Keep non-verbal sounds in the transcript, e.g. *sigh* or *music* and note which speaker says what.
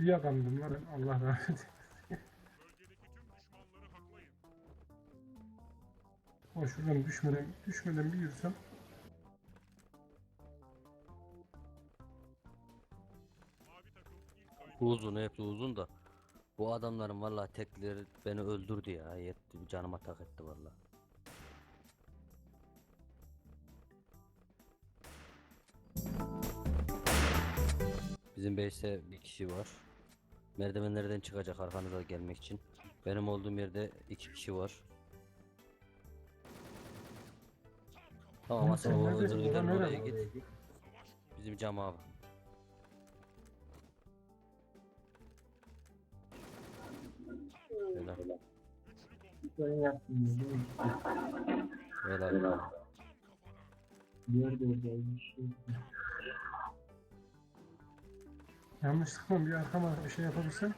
Speaker 1: Adamdın var Allah rahmet eylesin. O şuradan düşmeden, düşmeden bir yürüsem.
Speaker 2: Uzun hep uzun da. Bu adamların vallahi tekleri beni öldürdü ya. Yetti canıma tak etti vallahi. Bizim base'te bir kişi var. Merdivenlerden çıkacak arkanıza gelmek için. Benim olduğum yerde iki kişi var. Tamam
Speaker 1: Ama
Speaker 2: Hasan o
Speaker 1: Ulan
Speaker 2: gidelim oraya git. Bizim cam abi. Helal.
Speaker 3: Ben yaptım.
Speaker 2: Helal.
Speaker 3: Nerede oradaymış?
Speaker 1: Yanlışlıkla *laughs* bir arkama bir şey yapabilsem.